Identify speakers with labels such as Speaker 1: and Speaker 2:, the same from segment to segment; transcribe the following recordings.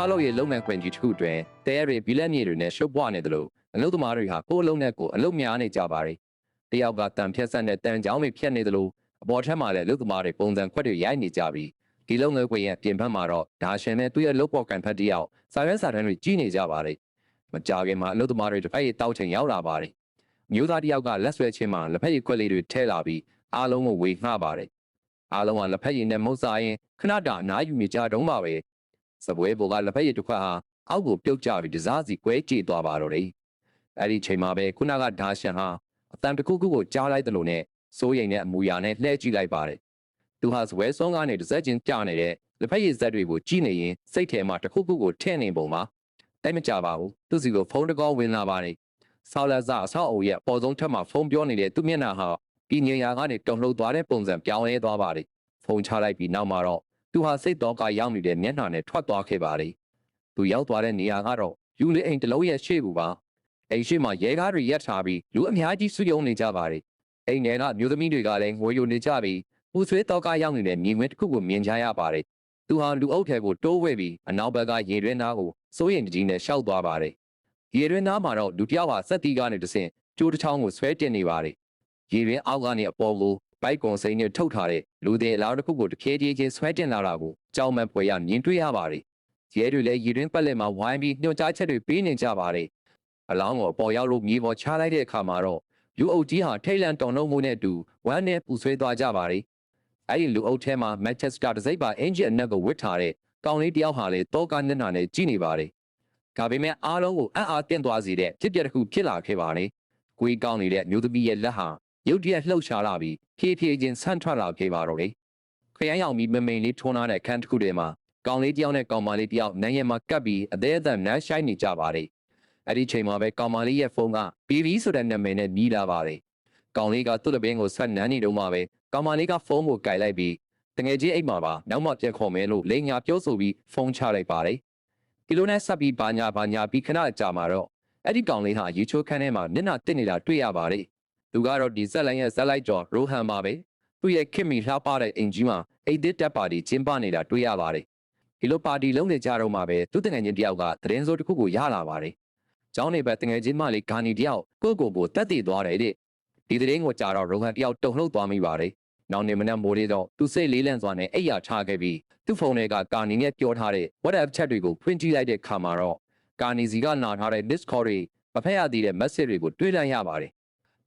Speaker 1: ဆောက်လုပ်ရေးလုပ်ငန်းခွင်ကြီးတစ်ခုတွင်တဲရီဘီလက်မြေတွေနဲ့ရှုပ်ပွားနေသလိုအလုပ်သမားတွေဟာကိုယ်အလုံးနဲ့ကိုယ်အလုပ်များနေကြပါတယ်။တယောက်ကတန်ဖြတ်ဆက်နဲ့တန်ချောင်းတွေဖြတ်နေသလိုအပေါ်ထက်မှာလည်းအလုပ်သမားတွေပုံစံခွက်တွေရိုက်နေကြပြီးဒီလုပ်ငန်းခွင်ရဲ့ပြင်ပမှာတော့ဒါရှင်နဲ့သူ့ရဲ့လုပ်ပေါ်ကန်ဖက်တယောက်စာရွက်စာတမ်းတွေကြီးနေကြပါတယ်။မကြခင်မှာအလုပ်သမားတွေတစ်ဖက်ရတောက်ချိန်ရောက်လာပါတယ်။မျိုးသားတယောက်ကလက်ဆွဲချင်းမှာလက်ဖက်ရည်ခွက်လေးတွေထဲလာပြီးအားလုံးကိုဝေငှပါတယ်။အားလုံးကလက်ဖက်ရည်နဲ့မုတ်စားရင်ခဏတာအနားယူနေကြတုံးပါပဲ။ စပွဲပေါ်ကလက်ဖက်ရည်တစ်ခွက်ဟာအောက်ကိုပြုတ်ကျပြီးတစားစီကွဲကြေသွားပါတော့တယ်။အဲ့ဒီချိန်မှာပဲခုနကဒါရှန်ဟာအတန်တစ်ခုခုကိုကြားလိုက်တယ်လို့နဲ့စိုးရိမ်တဲ့အမူအရာနဲ့လှည့်ကြည့်လိုက်ပါတယ်။သူဟာစပွဲစုံကနေတစ်စက်ချင်းကြာနေတဲ့လက်ဖက်ရည်ဇက်တွေကိုကြည့်နေရင်စိတ်ထဲမှာတစ်ခုခုကိုထည့်နေပုံပါ။တိုက်မကြပါဘူး။သူစီကိုဖုန်းတကောဝင်လာပါတယ်။ဆောက်လက်စားအဆောက်အုံရဲ့ပေါ်ဆုံးထက်မှာဖုန်းပြောနေတဲ့သူမျက်နှာဟာပြည်ငင်ရာကနေတုံလှုပ်သွားတဲ့ပုံစံပြောင်းလဲသွားပါတယ်။ဖုန်းချလိုက်ပြီးနောက်မှာတော့ သူဟာစိတ်တော့ကရောက်နေတဲ့မျက်နှာနဲ့ထွက်သွားခဲ့ပါတယ်။သူရောက်သွားတဲ့နေရာကတော့ယူလီအိမ်တစ်လုံးရဲ့ရှေ့ဘူးပါ။အိမ်ရှိမှရဲကားတွေရက်ထားပြီးလူအများကြီးစုယုံနေကြပါတယ်။အိမ်ထဲကမျိုးသမီးတွေကလည်းငွေယိုနေကြပြီးပူဆွေးတော့ကရောက်နေတဲ့မြင်ကွင်းတစ်ခုကိုမြင်ကြရပါတယ်။သူဟာလူအုပ်ထဲကိုတိုးဝဲပြီးအနောက်ဘက်ကရေတွင်းသားကိုစိုးရိမ်တကြီးနဲ့ရှောက်သွားပါတယ်။ရေတွင်းသားမှာတော့လူတစ်ယောက်ဟာစက်တီကနေတဆင့်ကျိုးတစ်ချောင်းကိုဆွဲတင်နေပါတယ်။ရေတွင်းအောက်ကနေအပေါ်ကို ဘိုက်ကွန်စိမ်းနဲ့ထုတ်ထားတဲ့လူတွေအလားတစ်ခုကိုတခဲကြီးချင်းဆွဲတင်လာတာကိုကြောင်မန်ပွဲရမြင်တွေ့ရပါတယ်။ရဲတွေလည်းရေတွင်းပတ်လက်မှာဝိုင်းပြီးညှို့ကြားချက်တွေပေးနေကြပါတယ်။အလောင်းကိုအပေါ်ရောက်လို့မြေပေါ်ချလိုက်တဲ့အခါမှာတော့လူအုပ်ကြီးဟာထိတ်လန့်တုန်လှုပ်မှုနဲ့အတူဝမ်းနဲ့ပူဆွေးသွားကြပါတယ်။အဲဒီလူအုပ်ထဲမှာမန်ချက်စတာတစ်စိပ်ပါအင်ဂျင်အနက်ကိုဝစ်ထားတဲ့ကောင်လေးတယောက်ဟာလည်းတောကမျက်နှာနဲ့ကြည့်နေပါတယ်။ဒါပေမဲ့အားလုံးကိုအံ့အားတင့်သွားစေတဲ့ဖြစ်ပျက်တစ်ခုဖြစ်လာခဲ့ပါတယ်။ကိုယ်ကောင်းနေတဲ့မျိုးသမီးရဲ့လက်ဟာ ရုတ်တရက်လှုပ်ရှားလာပြီးဖြည်းဖြည်းချင်းဆန့်ထွက်လာခဲ့ပါတော့တယ်။ခရမ်းရောင်ပြီးမမိန်လေးထွန်းလာတဲ့ခန်းတစ်ခုထဲမှာကောင်လေးတယောက်နဲ့ကောင်မလေးတယောက်နန်းရဲမှာကပ်ပြီးအသေးအသံနန်းရှိုင်းနေကြပါတယ်။အဲ့ဒီချိန်မှာပဲကောင်မလေးရဲ့ဖုန်းက BB ဆိုတဲ့နာမည်နဲ့မြည်လာပါတယ်။ကောင်လေးကသူ့လက်ပင်ကိုဆက်နန်းနေတော့မှပဲကောင်မလေးကဖုန်းကိုကင်လိုက်ပြီးတငယ်ချင်းအိမ်မှာပါနောက်မှပြန်ခေါ်မယ်လို့လိန်ညာပြောဆိုပြီးဖုန်းချလိုက်ပါတယ်။ဒီလိုနဲ့ဆက်ပြီးဘာညာဘာညာပြီးခဏကြာမှာတော့အဲ့ဒီကောင်လေးဟာရေချိုးခန်းထဲမှာမျက်နှာတစ်နေတာတွေ့ရပါတယ်။ သူကတော့ဒီဇက်လိုင်းရဲ့ဇက်လိုက်ကျော်ရိုဟန်ပါပဲ။သူ့ရဲ့ခင်မီလှပတဲ့အင်ဂျီမှာအိတ်သစ်တက်ပါတီကျင်းပနေတာတွေ့ရပါတယ်။ဒီလိုပါတီလုံးနေကြတော့မှပဲသူ့တငယ်ချင်းတယောက်ကသတင်းစိုးတစ်ခုကိုရလာပါတယ်။ကျောင်းနေဘက်တငယ်ချင်းမလေးဂါနီတယောက်ကိုကိုကိုတက်တည်သွားတယ်တဲ့။ဒီသတင်းကိုကြားတော့ရိုဟန်တယောက်တုန်လှုပ်သွားမိပါတယ်။နောက်နေမနဲ့မိုးလေးတော့သူစိတ်လေးလန့်စွာနဲ့အိပ်ယာချခဲ့ပြီးသူ့ဖုန်းထဲကကာနီနဲ့ပြောထားတဲ့ WhatsApp chat တွေကိုဖွင့်ကြည့်လိုက်တဲ့အခါမှာတော့ကာနီစီကနာထားတဲ့ Discord တွေမဖက်ရသေးတဲ့ message တွေကိုတွေ့လိုက်ရပါတယ်။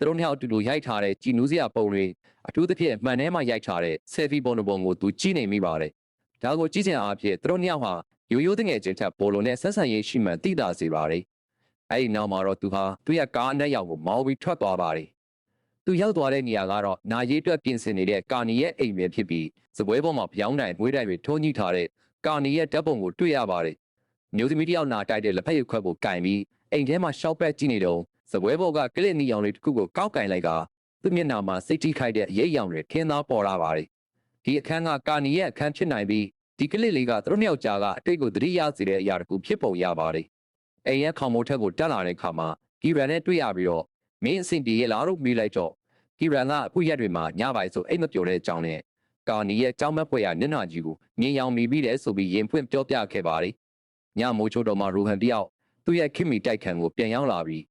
Speaker 1: သူတို့နှစ်ယောက်အတူတူရိုက်ထားတဲ့ကြည်နူးစရာပုံတွေအထူးသဖြင့်မှန်ထဲမှာရိုက်ထားတဲ့ selfie ပုံတစ်ပုံကိုသူကြည့်နေမိပါတယ်။ဒါကိုကြည့်ချင်အားဖြင့်သူတို့နှစ်ယောက်ဟာရိုးရိုးတငယ်ချင်းထက်ပိုလိုနဲ့ဆက်ဆံရေးရှိမှန်သိတာစေပါတယ်။အဲဒီနောက်မှာတော့သူဟာသူ့ရဲ့ကားအနက်ရောက်ကိုမောင်းပြီးထွက်သွားပါတယ်။သူရောက်သွားတဲ့နေရာကတော့နာရီအတွက်ပြင်ဆင်နေတဲ့ကာနီရဲ့အိမ်ပဲဖြစ်ပြီးစပွဲပေါ်မှာပြောင်းတိုင်မွေးတိုင်တွေထုံးညှိထားတဲ့ကာနီရဲ့ဓာတ်ပုံကိုတွေ့ရပါတယ်။မျိုးသမီးတစ်ယောက်နာတိုက်တဲ့လက်ဖက်ရည်ခွက်ကိုကင်ပြီးအိမ်ထဲမှာရှောက်ပက်ကြည့်နေတော့ စပွဲပေါ်ကကလစ်နီရောင်လေးတစ်ခုကိုကောက်ကင်လိုက်ကသူ့မျက်နှာမှာစိတ်ထိခိုက်တဲ့အရေးရောင်တွေထင်းသားပေါ်လာပါတယ်။ဒီအခန်းကကာနီရဲ့အခန်းဖြစ်နိုင်ပြီးဒီကလစ်လေးကသူတို့နှစ်ယောက်ကြားကအတိတ်ကိုသတိရစေတဲ့အရာတစ်ခုဖြစ်ပုံရပါတယ်။အိမ်ရဲ့ခေါင်မိုးထက်ကိုတက်လာတဲ့အခါမှာဂီရန်နဲ့တွေ့ရပြီးတော့မင်းအဆင်ပြေရဲ့လားလို့မေးလိုက်တော့ဂီရန်ကအခုရက်တွေမှာညပိုင်းဆိုအိတ်မပျော်တဲ့အကြောင်းနဲ့ကာနီရဲ့ကြောင်းမက်ပွဲရမျက်နှာကြီးကိုမြင်ရောင်မိပြီးတယ်ဆိုပြီးရင်ဖွင့်ပြောပြခဲ့ပါတယ်။ညမိုးချိုးတော်မှာရူဟန်တယောက်သူ့ရဲ့ခင်မီတိုက်ခံကိုပြန်ရောက်လာပြီး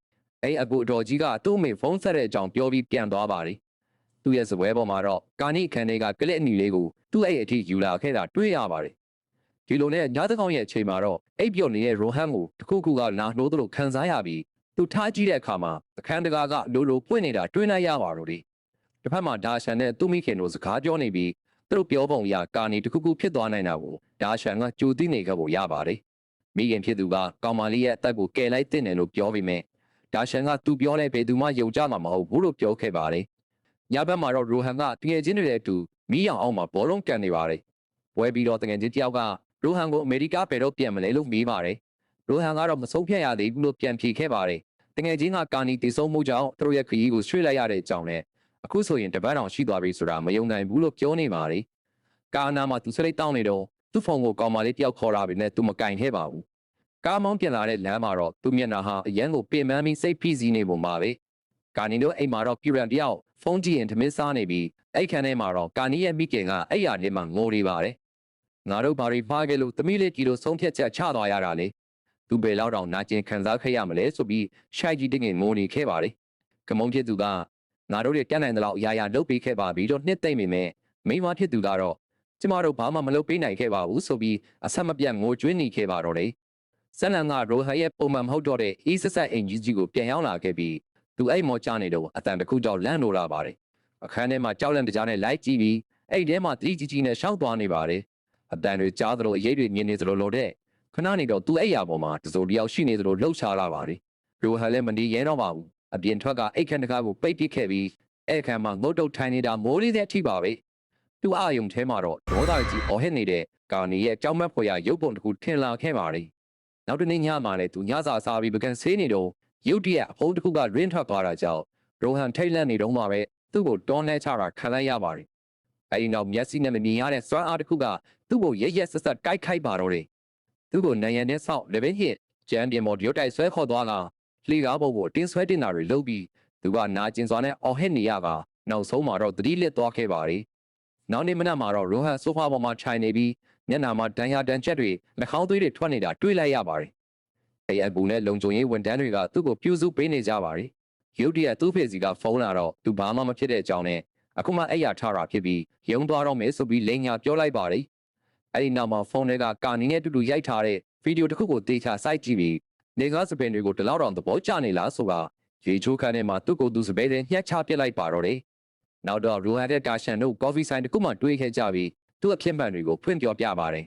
Speaker 1: အဲ့အကူအတော်ကြီးကသူ့အမေဖုန်းဆက်တဲ့အကြောင်းပြောပြီးပြန်သွားပါတယ်။သူ့ရဲ့စပွဲပေါ်မှာတော့ကာနီအခန်းထဲကကလစ်အနီလေးကိုသူ့အဲ့အထိယူလာခဲ့တာတွေ့ရပါတယ်။ဒီလိုနဲ့ညသကောင်ရဲ့အချိန်မှာတော့အိပ်ပျော်နေတဲ့ရိုဟန်ကိုတခုခုကနာနှိုးသလိုခံစားရပြီးသူထားကြည့်တဲ့အခါမှာအခန်းတကာကလိုလိုပွင့်နေတာတွေ့နိုင်ရပါတော့တယ်။တစ်ဖက်မှာဒါရှန်နဲ့သူ့မိခင်တို့စကားပြောနေပြီးသူတို့ပြောပုံအရကာနီတခုခုဖြစ်သွားနိုင်တာကိုဒါရှန်ကကြိုသိနေခဲ့ဖို့ရပါတယ်။မိခင်ဖြစ်သူကကောင်မလေးရဲ့အသက်ကိုကယ်လိုက်တဲ့နယ်လို့ပြောပြီးမြဲ ဒါရှန်ကသူပြောလဲဘယ်သူမှယုံကြမှာမဟုတ်ဘူးလို့ပြောခဲ့ပါတယ်။ညဘက်မှာတော့ရိုဟန်ကတငယ်ချင်းတွေနဲ့အတူမီးရောင်အောင်မှာဘောလုံးကန်နေပါတယ်။ပွဲပြီးတော့တငယ်ချင်းတယောက်ကရိုဟန်ကိုအမေရိကဘယ်တော့ပြန်မလဲလို့မေးပါတယ်။ရိုဟန်ကတော့မဆုံးဖြတ်ရသေးဘူးလို့ပြန်ဖြေခဲ့ပါတယ်။တငယ်ချင်းကကာနီတည်ဆုံးမှုကြောင့်သူတို့ရဲ့ခရီးကိုရွှေ့လိုက်ရတဲ့အကြောင်းနဲ့အခုဆိုရင်တပတ်တောင်ရှိသွားပြီဆိုတာမယုံနိုင်ဘူးလို့ပြောနေပါတယ်။ကာနာမှာသူစရိတ်တောင်းနေတော့သူ့ဖုန်းကိုကောင်မလေးတယောက်ခေါ်လာပြီနဲ့သူမကင်ခဲ့ပါဘူး။ ကားမောင်းပြန်လာတဲ့လမ်းမှာတော့သူ့မျက်နှာဟာအရန်ကိုပင်ပန်းပြီးစိတ်ဖိစီးနေပုံပါပဲ။ကာနီတို့အိမ်မှာတော့ပြူရန်တယောက်ဖုန်းကြည့်ရင်ဓမင်းစားနေပြီးအဲ့ခန်းထဲမှာတော့ကာနီရဲ့မိခင်ကအဲ့ရထဲမှာငိုနေပါတယ်ငါတို့ဘာတွေဖားခဲ့လို့သမီးလေးကြီးလို့ဆုံးဖြတ်ချက်ချသွားရတာလေသူဘယ်လောက်တောင်နာကျင်ခံစားခဲ့ရမလဲဆိုပြီးရှိုက်ကြီးတငင်မိုးနေခဲ့ပါလေကမုံဖြစ်သူကငါတို့တွေတက်နိုင်တဲ့လောက်အရာရာလုပ်ပေးခဲ့ပါပြီတော့နှစ်သိမ့်မိမယ်မိန်းမဖြစ်သူကတော့ကျမတို့ဘာမှမလုပ်ပေးနိုင်ခဲ့ပါဘူးဆိုပြီးအဆက်မပြတ်ငိုကြွေးနေခဲ့ပါတော့တယ် ဆန်လန်ကရိုဟန်ရဲ့ပုံမှန်မဟုတ်တော့တဲ့အေးဆက်ဆက်အင်ဂျီကြီးကိုပြန်ရောက်လာခဲ့ပြီးသူအဲ့မော်ချနေတော့အတန်တစ်ခုကြောင့်လန့်လို့လာပါတယ်အခန်းထဲမှာကြောက်လန့်တကြားနဲ့လိုက်ကြည့်ပြီးအဲ့ထဲမှာတတိကြီးကြီးနဲ့ရှောက်သွားနေပါတယ်အတန်တွေကြားသလိုအရေးတွေမြင်နေသလိုလိုတဲ့ခဏနေတော့သူအဲ့ရပေါ်မှာတစိုးတယောက်ရှိနေသလိုလှုပ်ရှားလာပါတယ်ရိုဟန်လည်းမနေရဲတော့ပါဘူးအပြင်ထွက်ကအိတ်ခမ်းတကားကိုပိတ်ပစ်ခဲ့ပြီးအဲ့ခမ်းမှာငုတ်တုတ်ထိုင်နေတာမိုးလေးတဲ့အထိပါပဲသူအာယုံထဲမှာတော့ဒေါသကြီးအော်ဟစ်နေတဲ့ကာနီရဲ့ကြောက်မက်ဖွယ်ရာရုပ်ပုံတစ်ခုထင်လာခဲ့ပါတယ် နောက်တနေ့ညမှာလည်းသူညစာစားပြီးပကံဆေးနေတော့ရုတ်တရက်အဖုံးတစ်ခုကရင်းထွက်သွားတာကြောင့်ရိုဟန်ထိတ်လန့်နေတော့မှပဲသူ့ကိုတွန်းလှဲချတာခံလိုက်ရပါတယ်အဲဒီနောက်မျက်စိနဲ့မမြင်ရတဲ့စွမ်းအားတစ်ခုကသူ့ကိုရက်ရက်ဆက်ဆက်တိုက်ခိုက်ပါတော့တယ်သူ့ကိုနံရံနဲ့ဆောက်လေဘင်းဟစ်ကျမ်းပြင်မော်ရုတ်တိုက်ဆွဲခေါ်သွားတာလှေကားဘုတ်ကိုတင်းဆွဲတင်တာတွေလုပ်ပြီးသူကနာကျင်စွာနဲ့အော်ဟစ်နေရကနောက်ဆုံးမှာတော့သတိလစ်သွားခဲ့ပါတယ်နောက်နေ့မနက်မှာတော့ရိုဟန်ဆိုဖာပေါ်မှာခြိုင်နေပြီး မျက်နှာမှာဒဏ်ရာဒဏ်ချက်တွေနှာခေါင်းသွေးတွေထွက်နေတာတွေ့လိုက်ရပါတယ်အဲအကူနဲ့လုံခြုံရေးဝန်ထမ်းတွေကသူ့ကိုပြုစုပေးနေကြပါတယ်ရုတ်တရက်သူ့ဖေစီကဖုန်းလာတော့သူဘာမှမဖြစ်တဲ့အကြောင်းနဲ့အခုမှအဲ့ရထားတာဖြစ်ပြီးရုံသွားတော့မယ်ဆိုပြီးလိန်ညာပြောလိုက်ပါတယ်အဲ့ဒီနောက်မှာဖုန်းတွေကကာနီနဲ့တူတူရိုက်ထားတဲ့ဗီဒီယိုတစ်ခုကိုတေချာစိုက်ကြည့်ပြီးနေကားစပင်တွေကိုတလောက်တောင်သဘောကျနေလားဆိုတာရေချိုးခန်းထဲမှာသူ့ကိုယ်သူစပယ်တဲ့ညှက်ချပစ်လိုက်ပါတော့တယ်နောက်တော့ရူဟန်တဲ့ကာရှန်တို့ကော်ဖီဆိုင်တစ်ခုမှတွေးခဲ့ကြပြီး သူ့အဖြစ်မှန်တွေကိုဖွင့်ပြောပြပါတယ်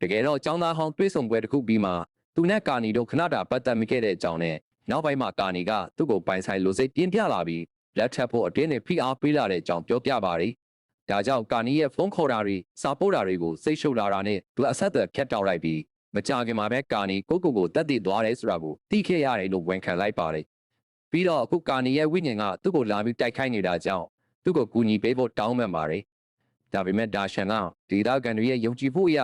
Speaker 1: တကယ်တော့ចောင်းသားဟောင်းတွေးဆုံပွဲတစ်ခုပြီးမှသူနဲ့ကာနီတို့ခဏတာပတ်သက်မိခဲ့တဲ့အကြောင်းနဲ့နောက်ပိုင်းမှာကာနီကသူ့ကိုပိုင်ဆိုင်လိုစိတ်ပြင်းပြလာပြီးလက်ထပ်ဖို့အတင်းနဲ့ဖိအားပေးလာတဲ့အကြောင်းပြောပြပါတယ်။ဒါကြောင့်ကာနီရဲ့ဖုန်းခေါ်တာတွေစာပို့တာတွေကိုစိတ်ရှုပ်လာတာနဲ့သူအဆက်အသွယ်ဖြတ်တောက်လိုက်ပြီးမကြခင်မှာပဲကာနီကိုကိုကိုတက်တည်သွားတယ်ဆိုတာကိုသိခဲ့ရတယ်လို့ဝန်ခံလိုက်ပါတယ်။ပြီးတော့အခုကာနီရဲ့ဝိညာဉ်ကသူ့ကိုလာပြီးတိုက်ခိုက်နေတာကြောင့်သူ့ကိုကူညီပေးဖို့တောင်းပန်ပါတယ်။ ဒါပေမဲ့ဒါရှန်ကဒေတာကန်တွေရဲ့ယုံကြည်ဖို့အရ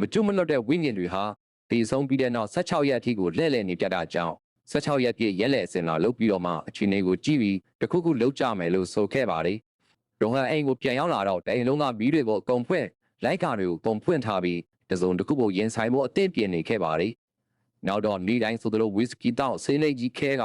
Speaker 1: မကျွတ်မလွတ်တဲ့ဝိညာဉ်တွေဟာတည်ဆုံးပြီးတဲ့နောက်16ရက်အထိကိုလှည့်လည်နေပြတာကြောင့်16ရက်ပြည့်ရက်လက်အစင်လာလုပ်ပြီးတော့မှအချိန်လေးကိုကြည့်ပြီးတခုခုလုပ်ကြမယ်လို့ဆိုခဲ့ပါတယ်။ရုံဟန်အိမ်ကိုပြန်ရောက်လာတော့တိုင်လုံးကမီးတွေကိုအကုန်ဖွင့်လိုက်ကာတွေကိုပုံဖွင့်ထားပြီးတစုံတစ်ခုကိုရင်ဆိုင်ဖို့အသင့်ပြင်နေခဲ့ပါတယ်။နောက်တော့နေ့တိုင်းဆိုသလိုဝီစကီတောက်ဆေးလိပ်ကြီးခဲက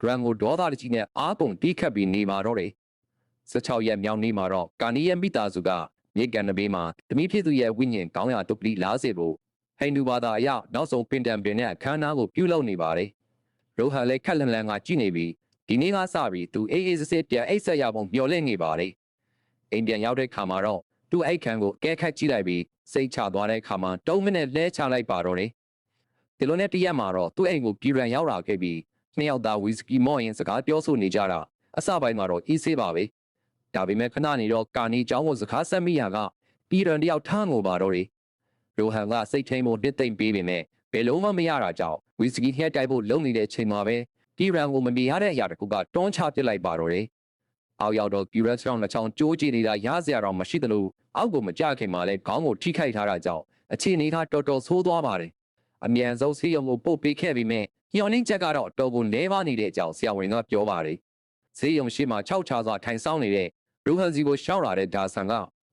Speaker 1: ဒရန်ကိုဒေါသတကြီးနဲ့အားကုန်တီးခတ်ပြီးနေမှာတော့တယ်။16ရက်မြောက်နေ့မှာတော့ကာနီရဲ့မိသားစုက မြေကန်နဘေးမှာတမိဖြစ်သူရဲ့ဝိညာဉ်ကောင်းရာတုပ္ပလိလားစေဖို့ဟိန္ဒူဘာသာအရနောက်ဆုံးပင်တံပင်နဲ့အခမ်းအနားကိုပြုလုပ်နေပါတယ်။ရိုဟန်လည်းခက်လန်လန်ကကြည့်နေပြီးဒီနေ့ကစပြီးသူအေးအေးစစ်စစ်ပြန်အိတ်ဆက်ရပုံမျော်လင့်နေပါတယ်။အိမ်ပြန်ရောက်တဲ့ခါမှာတော့သူ့အိတ်ခမ်းကိုအကဲခတ်ကြည့်လိုက်ပြီးစိတ်ချသွားတဲ့ခါမှာတုံးမိနစ်လဲချလိုက်ပါတော့တယ်။ဒီလိုနဲ့တရက်မှာတော့သူ့အိမ်ကိုပြည်ရန်ရောက်လာခဲ့ပြီးနှစ်ယောက်သားဝီစကီမော့ရင်စကားပြောဆိုနေကြတာအစပိုင်းမှာတော့အေးဆေးပါပဲ။ ဒါပေမဲ့ခဏနေတော့ကာနီကျောင်းကိုစကားဆက်မိရာကပြည်ရန်တယောက်ထမ်းကိုပါတော့တယ်။ရိုဟန်ကစိတ်ထိန်မှုတစ်သိမ့်ပေးပေမဲ့ဘယ်လုံးမှမရတာကြောင့်ဝီစကီထက်တိုက်ဖို့လုံနေတဲ့ချိန်မှာပဲတီရန်ကိုမမြင်ရတဲ့အရာတခုကတွန်းချပစ်လိုက်ပါတော့တယ်။အောက်ရောက်တော့ကျူရက်ဆောင်လက်ချောင်းကြိုးကြည့်နေတာရစရာတော့မရှိသလိုအောက်ကိုမကြခင်မှာလဲခေါင်းကိုထိခိုက်ထားတာကြောင့်အခြေအနေကတော်တော်ဆိုးသွားပါတယ်။အမြန်ဆုံးဆေးရုံကိုပို့ပေးခဲ့ပြီးမြညှော်နှင်းချက်ကတော့တော်ကိုလဲပါနေတဲ့အကြောင်းဆရာဝန်ကပြောပါတယ်။ဆေးရုံရှိမှ၆ချာစွာထိုင်ဆောင်နေတဲ့ ရူဟန်စီကိုရှောက်လာတဲ့ဒါဆန်က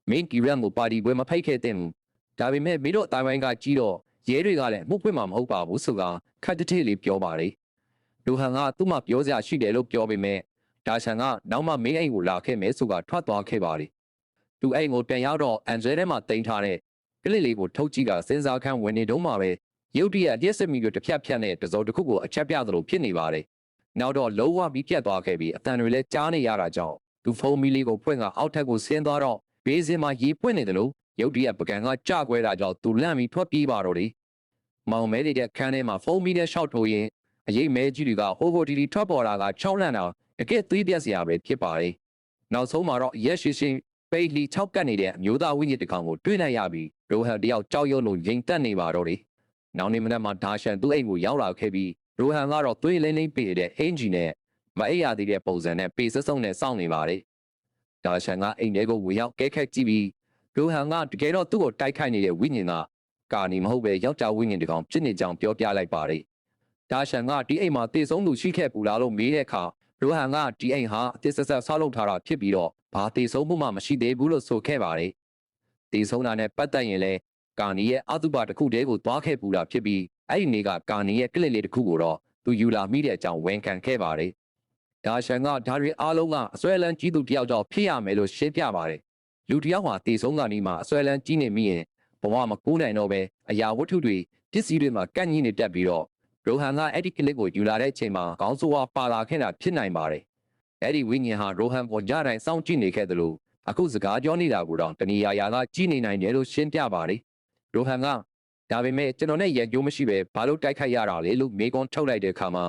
Speaker 1: မင်းကီရန်ကိုပါတီပွဲမဖိတ်ခဲ့တဲ့ဘူး။ဒါပေမဲ့မင်းတို့အတိုင်းဝိုင်းကကြီးတော့ရဲတွေကလည်းမှုဖွင့်မှာမဟုတ်ပါဘူးဆိုတာခက်တတိလေးပြောပါတယ်။လူဟန်ကသူ့မှာပြောစရာရှိတယ်လို့ပြောပေမဲ့ဒါဆန်ကနောက်မှမင်းအိမ်ကိုလာခဲ့မယ်ဆိုတာထွက်သွားခဲ့ပါတယ်။သူအိမ်ကိုပြန်ရောက်တော့အန်ဂျဲထဲမှာတင်ထားတဲ့ကလေးလေးကိုထုတ်ကြည့်ကစဉ်းစားခန်းဝင်နေတော့မှပဲရုတ်တရက်အပြည့်စမီကိုတစ်ဖြတ်ဖြတ်နဲ့တစုံတစ်ခုကိုအချက်ပြသလိုဖြစ်နေပါတယ်။နောက်တော့လုံးဝပြီးပြတ်သွားခဲ့ပြီးအတန်တွေလည်းကြားနေရတာကြောင့် သူဖုန်းမီလေးကိုဖွင့်ကအောက်ထက်ကိုဆင်းသွားတော့ဘေးစင်မှာရေပွင့်နေတယ်လို့ရုတ်တရက်ပကံကကြကွဲတာကြောင့်သူလန့်ပြီးထွက်ပြေးပါတော့တယ်။မောင်မဲတဲ့ခန်းထဲမှာဖုန်းမီနဲ့ရှောက်ထိုးရင်အရေးမဲကြီးတွေကဟိုဟိုတီတီထွက်ပေါ်လာကချောင်းလန့်တာတကယ်သွေးပြက်စရာပဲဖြစ်ပါတယ်။နောက်ဆုံးမှာတော့ရက်ရှိရှိပိတ်လီ၆ကတ်နေတဲ့အမျိုးသားဝိညာဉ်တစ်ကောင်ကိုတွေ့လိုက်ရပြီးရိုဟန်တယောက်ကြောက်ရွံ့လို့ရင်တက်နေပါတော့တယ်။နောက်နေ့မနက်မှာဒါရှန်သူ့အိမ်ကိုရောက်လာခဲ့ပြီးရိုဟန်ကတော့သွေးလင်းလင်းပေးတဲ့အင်ဂျီနဲ့ မအိပ်ရသေးတဲ့ပုံစံနဲ့ပေစစုံနဲ့စောင့်နေပါတယ်။ဒါရှန်ကအိမ်ထဲကိုဝင်ရောက်ကဲခက်ကြည့်ပြီးရိုဟန်ကတကယ်တော့သူ့ကိုတိုက်ခိုက်နေတဲ့ဝိညာဉ်ကကာနီမဟုတ်ပဲယောက်ျားဝိညာဉ်တစ်ကောင်ဖြစ်နေကြောင်းပြောပြလိုက်ပါတယ်။ဒါရှန်ကဒီအိမ်မှာတည်ဆုံးသူရှိခဲ့ပူလားလို့မေးတဲ့အခါရိုဟန်ကဒီအိမ်ဟာအသစ်ဆက်ဆက်ဆောက်လုပ်ထားတာဖြစ်ပြီးတော့ဘာတည်ဆုံးမှုမှမရှိသေးဘူးလို့ဆိုခဲ့ပါတယ်။တည်ဆုံးတာနဲ့ပတ်သက်ရင်လည်းကာနီရဲ့အတုပတစ်ခုတည်းကိုသွားခဲ့ပူတာဖြစ်ပြီးအဲ့ဒီနေ့ကကာနီရဲ့ကလစ်လေးတစ်ခုကိုတော့သူယူလာမိတဲ့အကြောင်းဝန်ခံခဲ့ပါတယ်။ ဒါရှန်ကဒါတွေအားလုံးကအစွဲလန်းကြီးသူတယောက်ကြောင့်ဖြစ်ရမယ်လို့ရှင်းပြပါတယ်။လူတစ်ယောက်ဟာတည်ဆုံးကနီးမှာအစွဲလန်းကြီးနေမိရင်ဘဝမကူးနိုင်တော့ပဲအရာဝတ္ထုတွေပစ္စည်းတွေမှာကန့်ကြီးနေတတ်ပြီးတော့ရိုဟန်ကအဲ့ဒီကလစ်ကိုယူလာတဲ့အချိန်မှာခေါင်းစိုးဝါပါလာခဲ့တာဖြစ်နိုင်ပါတယ်။အဲ့ဒီဝိညာဉ်ဟာရိုဟန်ကိုကြတိုင်းစောင့်ကြည့်နေခဲ့တယ်လို့အခုစကားပြောနေတာကိုတော့တဏီယာယာကကြည့်နေနိုင်တယ်လို့ရှင်းပြပါတယ်။ရိုဟန်ကဒါပေမဲ့ကျွန်တော်နဲ့ရန်ကြိုးမရှိပဲဘာလို့တိုက်ခိုက်ရတာလဲလို့မေကွန်ထုတ်လိုက်တဲ့အခါမှာ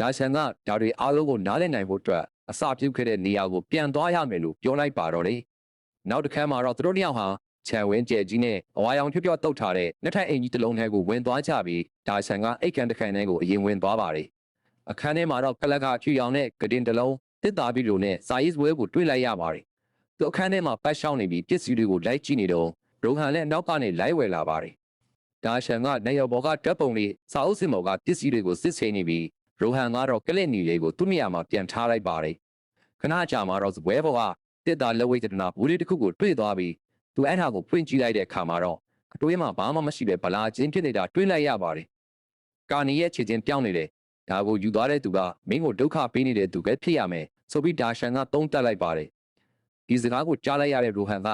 Speaker 1: ဒါဆန်ကဒါတွေအားလုံးကိုနားလည်နိုင်ဖို့အတွက်အစာပြုတ်ခဲ့တဲ့နေရာကိုပြန်သွားရမယ်လို့ပြောလိုက်ပါတော့လေ။နောက်တစ်ခါမှာတော့သူတို့နှစ်ယောက်ဟာချန်ဝင်းကျဲကြီးနဲ့အဝါရောင်ဖြော့ဖြော့တုတ်ထားတဲ့နှစ်ထပ်အိမ်ကြီးတစ်လုံးထဲကိုဝင်သွားကြပြီးဒါဆန်ကအိတ်ကန်တစ်ခန့်ထဲကိုအရင်ဝင်သွားပါတယ်။အခန်းထဲမှာတော့ကလကချွေရောင်နဲ့ကတင်တစ်လုံးတစ်သားပြီးလို့နဲ့စာရေးစပွဲကိုတွေ့လိုက်ရပါတယ်။သူအခန်းထဲမှာပတ်ရှောင်းနေပြီးပစ္စည်းတွေကိုလိုက်ကြည့်နေတော့ရိုဟန်လည်းနောက်ကနေလိုက်ဝယ်လာပါတယ်။ဒါရှန်ကနေရော်ဘော်ကဓာတ်ပုံလေးစာအုပ်စင်ပေါ်ကပစ္စည်းတွေကိုစစ်ဆေးနေပြီး ရိုဟန်ကတော့ကလစ်နီလေးကိုသူ့နေရာမှာပြန်ထားလိုက်ပါတယ်။ခဏကြာမှတော့စပွဲပေါ်ကတစ်သားလက်ဝဲတနာဘူးလေးတစ်ခုကိုတွေ့သွားပြီးသူအဲ့ဒါကိုဖွင့်ကြည့်လိုက်တဲ့အခါမှာတော့အတွေးမှာဘာမှမရှိပဲဗလာချင်းဖြစ်နေတာတွေးလိုက်ရပါတယ်။ကာနီရဲ့ခြေချင်းပြောင်းနေတယ်။ဒါကိုယူသွားတဲ့သူကမင်းကိုဒုက္ခပေးနေတဲ့သူပဲဖြစ်ရမယ်ဆိုပြီးဒါရှန်ကသုံးတက်လိုက်ပါတယ်။ဒီစကားကိုကြားလိုက်ရတဲ့ရိုဟန်က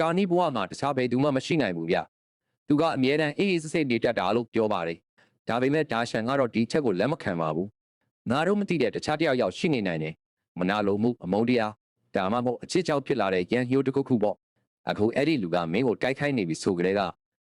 Speaker 1: ကာနီဘဝမှာတခြားဘယ်သူမှမရှိနိုင်ဘူးဗျ။သူကအမြဲတမ်းအေးအေးဆေးဆေးနေတတ်တာလို့ပြောပါတယ်။ ဒါပေမဲ့ဒါရှန်ကတော့ဒီချက်ကိုလက်မခံပါဘူး။ငါတို့မသိတဲ့တခြားတယောက်ယောက်ရှိနေနိုင်တယ်။မနာလိုမှုအမုန်းတရားဒါမှမဟုတ်အချစ်ကြောင့်ဖြစ်လာတဲ့ရန်ဟျိုးတစ်ခုခုပေါ့။အခုအဲ့ဒီလူကမင်းကိုတိုက်ခိုက်နေပြီဆိုကြတဲ့က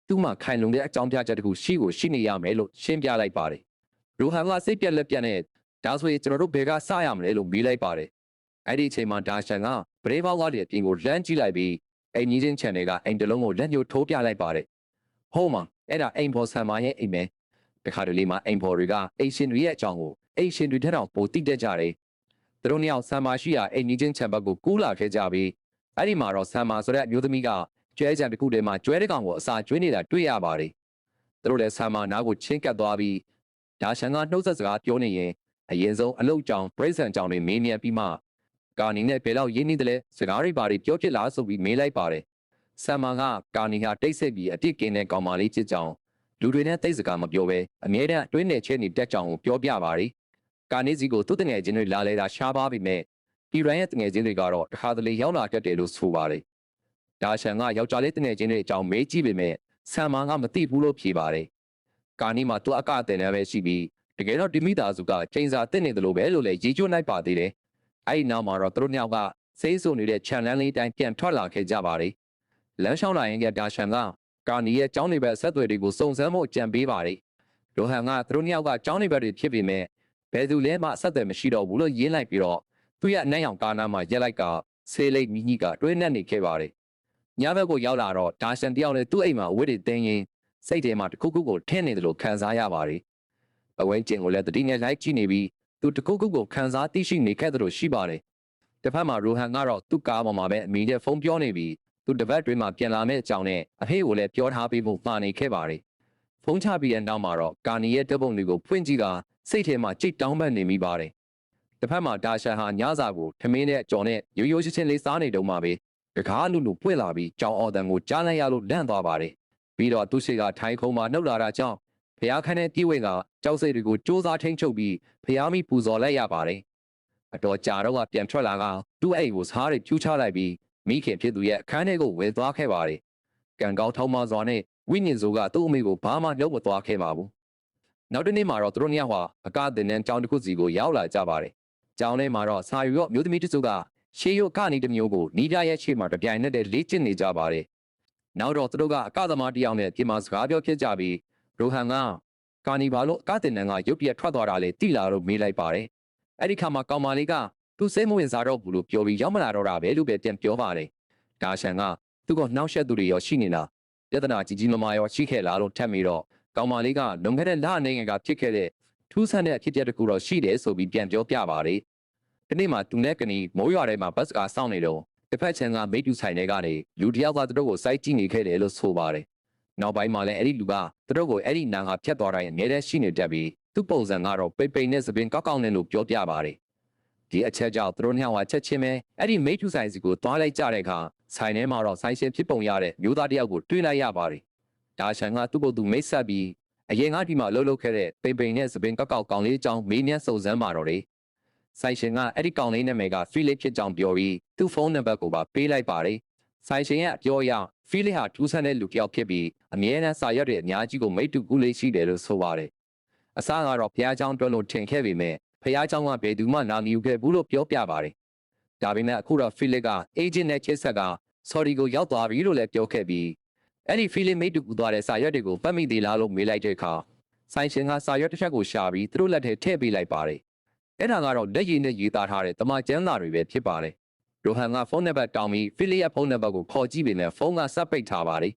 Speaker 1: သူ့မှာခိုင်လုံတဲ့အကြောင်းပြချက်တစ်ခုရှိကိုရှိနေရမယ်လို့ရှင်းပြလိုက်ပါတယ်။ရိုဟန်ကစိတ်ပြက်လက်ပြက်နဲ့ဒါဆိုရင်ကျွန်တော်တို့ဘယ်ကစရမလဲလို့မေးလိုက်ပါတယ်။အဲ့ဒီအချိန်မှာဒါရှန်ကပရေဘောက်ကားရဲ့အပြင်ကိုလမ်းကြည့်လိုက်ပြီးအိမ်ကြီးချင်းချန်တွေကအိမ်တစ်လုံးကိုလက်ညှိုးထိုးပြလိုက်ပါတယ်။ဟုတ်မှာအဲ့ဒါအိမ်ဖော်ဆန်မာရဲ့အိမ်ပဲ။ တခါတလေမှာအိမ်ဖော်တွေကအိမ်ရှင်တွေရဲ့အကြောင်းကိုအိမ်ရှင်တွေထက်တော့ပိုတိတက်ကြတယ်။သူတို့နှစ်ယောက်ဆန်မာရှိရာအိမ်ကြီးချင်းချန်ဘက်ကိုကူးလာခဲ့ကြပြီးအဲ့ဒီမှာတော့ဆန်မာဆိုတဲ့အမျိုးသမီးကကျွဲကြံတစ်ခုတည်းမှာကျွဲတစ်ကောင်ကိုအစာကျွေးနေတာတွေ့ရပါတယ်။သူတို့လည်းဆန်မာနားကိုချင်းကပ်သွားပြီးဒါရှန်ကနှုတ်ဆက်စကားပြောနေရင်အရင်ဆုံးအလုတ်ကြောင်ပြိဆန်ကြောင်တွေမေးမြန်းပြီးမှကာနီနဲ့ဘယ်လောက်ရင်းနှီးတယ်လဲစကားတွေပါတွေပြောဖြစ်လားဆိုပြီးမေးလိုက်ပါတယ်။ဆမ်မာကကာနီဟာတိတ်ဆိတ်ပြီးအတိတ်ကင်းတဲ့ကောင်မလေးချစ်ကြောင် လူတွေနဲ့တိတ်စကားမပြောဘဲအမြဲတမ်းအတွင်းနဲ့ချဲနေတက်ကြောင်ကိုပြောပြပါတယ်။ကာနီစီကိုသူ့တငယ်ချင်းတွေလာလဲတာရှားပါပြီမဲ့အီရန်ရဲ့တငယ်ချင်းတွေကတော့တခါတလေရောက်လာတတ်တယ်လို့ဆိုပါတယ်။ဒါရှန်ကယောက်ျားလေးတငယ်ချင်းတွေအကြောင်းမေးကြည့်ပေမဲ့ဆမ်မာကမသိဘူးလို့ဖြေပါတယ်။ကာနီမှာသူ့အကအတဲ့နဲ့ပဲရှိပြီးတကယ်တော့ဒီမိသားစုကချိန်စာတက်နေတယ်လို့ပဲလို့လည်းရေကျွတ်လိုက်ပါသေးတယ်။အဲ့ဒီနောက်မှာတော့သူတို့ညောက်ကစိတ်ဆိုးနေတဲ့ခြံလန်းလေးတိုင်းပြန်ထွက်လာခဲ့ကြပါတယ်။လမ်းလျှောက်လာရင်ကဒါရှန်က ကာနီရဲ့ကျောင်းနေဘက်ဆက်သွယ်တွေကိုစုံစမ်းဖို့ကြံပေးပါတယ်။ရိုဟန်ကသူတို့ညောက်ကကျောင်းနေဘက်တွေဖြစ်ပေမဲ့ဘယ်သူလဲမှဆက်သွယ်မရှိတော့ဘူးလို့ရင်းလိုက်ပြီးတော့သူ့ရဲ့အနက်ရောင်ကားနားမှာရက်လိုက်ကဆေးလိတ်မိကြီးကတွင်းနဲ့နေခဲ့ပါတယ်။ညဘက်ကိုရောက်လာတော့ဒါရှန်တယောက်နဲ့သူ့အိမ်မှာအဝတ်တွေတင်းရင်စိတ်ထဲမှာတစ်ခုခုကိုထင်းနေတယ်လို့ခံစားရပါတယ်။အဝဲကျင်ကိုလည်းတတိနဲ့လိုက်ကြည့်နေပြီးသူတစ်ခုခုကိုခံစားသိရှိနေခဲ့တယ်လို့ရှိပါတယ်။တစ်ဖက်မှာရိုဟန်ကတော့သူ့ကားပေါ်မှာပဲအမီနဲ့ဖုန်းပြောနေပြီး သူတစ်ပတ်တွင်းမှာပြန်လာမယ့်အကြောင်းနဲ့အဖေကိုလည်းပြောထားပြီးဖို့မှာနေခဲ့ပါတယ်။ဖုန်းချပြီးတဲ့နောက်မှာတော့ကာနီရဲ့တပ်ပုံတွေကိုဖွင့်ကြည့်တာစိတ်ထဲမှာကြိတ်တောင်းပန်နေမိပါတယ်။တစ်ဖက်မှာဒါရှာဟာညစာကိုထမင်းနဲ့ကြော်နဲ့ရိုးရိုးရှင်းရှင်းလေးစားနေတုန်းမှာပဲတကားလူလူပွင့်လာပြီးကြောင်အော်တန်ကိုကြားလိုက်ရလို့လန့်သွားပါတယ်။ပြီးတော့သူရှိကထိုင်းခုံမှာနှုတ်လာတာကြောင့်ဖျားခန်းတဲ့တီးဝိတ်ကကြောက်စိတ်တွေကိုစူးစားထိန်းချုပ်ပြီးဖျားမိပူဇော်လိုက်ရပါတယ်။အတော်ကြာတော့ကပြန်ထွက်လာကသူ့အိမ်ကိုစားတွေဖြူးချလိုက်ပြီး မိခင်ဖြစ်သူရဲ့အခန်းထဲကိုဝင်သွားခဲ့ပါတယ်။ကံကောင်းထောင်းမစွာနဲ့ဝိညာဉ်စိုးကသူ့အမေကိုဘာမှလုပ်မသွားခဲ့ပါဘူး။နောက်တစ်နေ့မှာတော့သူတို့နှစ်ယောက်ဟာအကတင်နဲ့ကြောင်တစ်ခုစီကိုရောက်လာကြပါတယ်။ကြောင်ထဲမှာတော့စာယူရော့မျိုးသမီးတစုကရှေးရုပ်ကနေတစ်မျိုးကိုနီးပြရဲ့ရှေ့မှာတပြိုင်နက်တည်းလေ့ကျင့်နေကြပါတယ်။နောက်တော့သူတို့ကအကသမားတစ်ယောက်နဲ့ပြင်မာစကားပြောဖြစ်ကြပြီးရိုဟန်ကကာနီဘာလို့အကတင်နန်ကရုပ်ပြက်ထွက်သွားတာလေတိလာလို့မေးလိုက်ပါတယ်။အဲ့ဒီခါမှာကောင်မလေးက သူစိတ်မဝင်စားတော့ဘူးလို့ပြောပြီးရောက်မလာတော့တာပဲလို့ပဲပြန်ပြောပါတယ်။ဒါရှန်ကသူကနှောက်ယှက်သူတွေရောရှိနေတာပြဿနာကြီးကြီးမားမားရောရှိခဲ့လားလို့ထပ်ပြီးတော့ကောင်မလေးကလွန်ခဲ့တဲ့လအနေငယ်ကဖြစ်ခဲ့တဲ့ထူးဆန်းတဲ့အဖြစ်အပျက်တစ်ခုတော့ရှိတယ်ဆိုပြီးပြန်ပြောပြပါတယ်။ဒီနေ့မှာသူနဲ့ကနီမိုးရွာထဲမှာဘတ်စကားစောင့်နေတော့တစ်ဖက်ချန်ကမိတူဆိုင်တွေကနေလူတစ်ယောက်ကသူတို့ကိုစိုက်ကြည့်နေခဲ့တယ်လို့ဆိုပါတယ်။နောက်ပိုင်းမှာလည်းအဲ့ဒီလူကသူတို့ကိုအဲ့ဒီနန်ကဖြတ်သွားတိုင်းအမြဲတမ်းရှိနေတတ်ပြီးသူ့ပုံစံကတော့ပိတ်ပိန်နဲ့သပင်ကောက်ကောက်နဲ့လို့ပြောပြပါတယ်။ ဒီအချက်ကြောင့်သူတို့နှစ်ယောက်ကချက်ချင်းပဲအဲ့ဒီမိတူဆိုင်စီကိုသွားလိုက်ကြတဲ့အခါဆိုင်ထဲမှာတော့ဆိုင်ရှင်ဖြစ်ပုံရတဲ့မျိုးသားတစ်ယောက်ကိုတွေ့လိုက်ရပါတယ်ဒါရှန်ကသူ့ကိုယ်သူမိတ်ဆက်ပြီးအရင်ကဒီမှာလှုပ်လှုပ်ခဲ့တဲ့ပိန်ပိန်နဲ့စပင်ကောက်ကောက်ကောင်လေးအကြောင်းမေးမြန်းစုံစမ်းပါတော့တယ်ဆိုင်ရှင်ကအဲ့ဒီကောင်လေးနာမည်ကဖီလစ်ဖြစ်ကြောင်းပြောပြီးသူ့ဖုန်းနံပါတ်ကိုပါပေးလိုက်ပါတယ်ဆိုင်ရှင်ရဲ့အပြောအရဖီလစ်ဟာထူးဆန်းတဲ့လူတစ်ယောက်ဖြစ်ပြီးအမြဲတမ်းစာရွက်တွေအများကြီးကိုမိတ္တူကူးလေးရှိတယ်လို့ဆိုပါတယ်အစားကတော့ဘုရားကျောင်းတွက်လို့ထင်ခဲ့ပေမဲ့ ဘုရားကျောင်းကဘယ်သူမှနာမည်ယူခဲ့ဘူးလို့ပြောပြပါတယ်ဒါပေမဲ့အခုတော့ဖီလစ်ကအေဂျင့်နဲ့ချစ်ဆက်က sorry ကိုရောက်သွားပြီလို့လည်းပြောခဲ့ပြီးအဲ့ဒီ feeling မိတ်တူကူသွားတဲ့စာရွက်တွေကိုပတ်မိသေးလားလို့မေးလိုက်တဲ့အခါဆိုင်ရှင်ကစာရွက်တစ်ချက်ကိုရှာပြီးသူတို့လက်ထဲထည့်ပေးလိုက်ပါတယ်အဲ့ဒါကတော့လက်ရည်နဲ့ရေးသားထားတဲ့တမန်ကျမ်းစာတွေပဲဖြစ်ပါတယ်ရိုဟန်ကဖုန်းနံပါတ်တောင်းပြီး Philip ရဲ့ဖုန်းနံပါတ်ကိုခေါ်ကြည့်ပေမဲ့ဖုန်းကဆက်ပိတ်ထားပါတယ်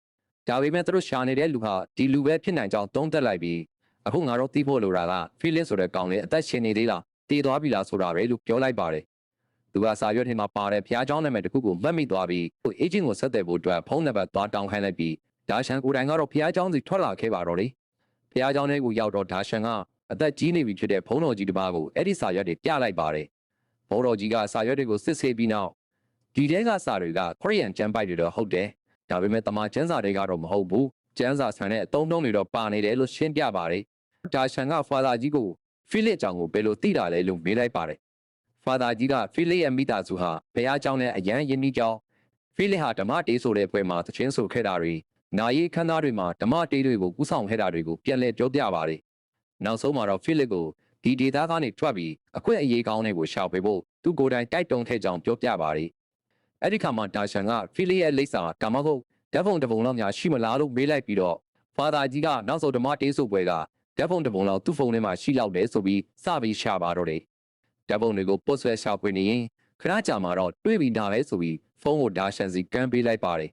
Speaker 1: ဒါပေမဲ့သူတို့ရှာနေတဲ့လူဟာဒီလူပဲဖြစ်နိုင်ကြောင်းသုံးသပ်လိုက်ပြီး အခုငါတို့သိဖို့လိုတာက Philip ဆိုတဲ့ကောင်လေးအသက်ရှင်နေသေးလားတည်သွားပြီလားဆိုတာပဲလို့ပြောလိုက်ပါတယ်သူကစာရွက်ထဲမှာပါတဲ့ဖျားเจ้าနာမည်တစ်ခုကိုမှတ်မိသွားပြီးအေဂျင့်ကိုဆက်သွယ်ဖို့အတွက်ဖုန်းနံပါတ်သွားတောင်းခိုင်းလိုက်ပြီးဒါရှန်ကိုယ်တိုင်ကတော့ဖျားเจ้าစီထွက်လာခဲ့ပါတော့လေဖျားเจ้าထဲကိုရောက်တော့ဒါရှန်ကအသက်ကြီးနေပြီဖြစ်တဲ့ဘုန်းတော်ကြီးတစ်ပါးကိုအဲ့ဒီစာရွက်တွေပြလိုက်ပါတယ်ဘုန်းတော်ကြီးကစာရွက်တွေကိုစစ်ဆေးပြီးနောက်ဒီတဲကစာတွေကခရီးယန်ကျမ်းပိုက်တွေတော့ဟုတ်တယ်ဒါပေမဲ့တမန်ကျမ်းစာတွေကတော့မဟုတ်ဘူး ကျမ်းစာဆန်တဲ့အတုံးတုံးတွေတော့ပါနေတယ်လို့ရှင်းပြပါတယ်ဒါရှန်ကဖာသာကြီးကိုဖိလစ်အကြောင်းကိုဘယ်လိုသိတာလဲလို့မေးလိုက်ပါတယ်ဖာသာကြီးကဖိလစ်ရဲ့မိသားစုဟာဘုရားကျောင်းနဲ့အရန်ယဉ်နီးကျောင်းဖိလစ်ဟာဓမ္မတေးဆိုတဲ့ဘွဲမှာသချင်းဆိုခဲ့တာတွေနာယီခန်းသားတွေမှာဓမ္မတေးတွေကိုကူးဆောင်ခဲ့တာတွေကိုပြန်လည်ပြောပြပါတယ်နောက်ဆုံးမှာတော့ဖိလစ်ကိုဒီဒေတာကနေထွက်ပြီးအခွင့်အရေးကောင်းတွေကိုရှာဖွေဖို့သူကိုယ်တိုင်တိုက်တွန်းခဲ့ကြောင်းပြောပြပါတယ်အဲ့ဒီခါမှာဒါရှန်ကဖိလစ်ရဲ့လိပ်စာဒါမှမဟုတ် ဓာတ်ပုံတစ်ပုံလောက်များရှိမလားလို့မေးလိုက်ပြီးတော့ဖာသာကြီးကနောက်ဆုံးဓမ္မတေးဆိုပွဲကဓာတ်ပုံတစ်ပုံလောက်သူ့ဖုန်းထဲမှာရှိလောက်တယ်ဆိုပြီးစပြီးရှာပါတော့တယ်ဓာတ်ပုံတွေကိုပုတ်ဆွဲရှာဖွေနေရင်ခဏကြာမှာတော့တွေးပြီးဒါပဲဆိုပြီးဖုန်းကိုဒါရှန်စီကမ်းပေးလိုက်ပါတယ်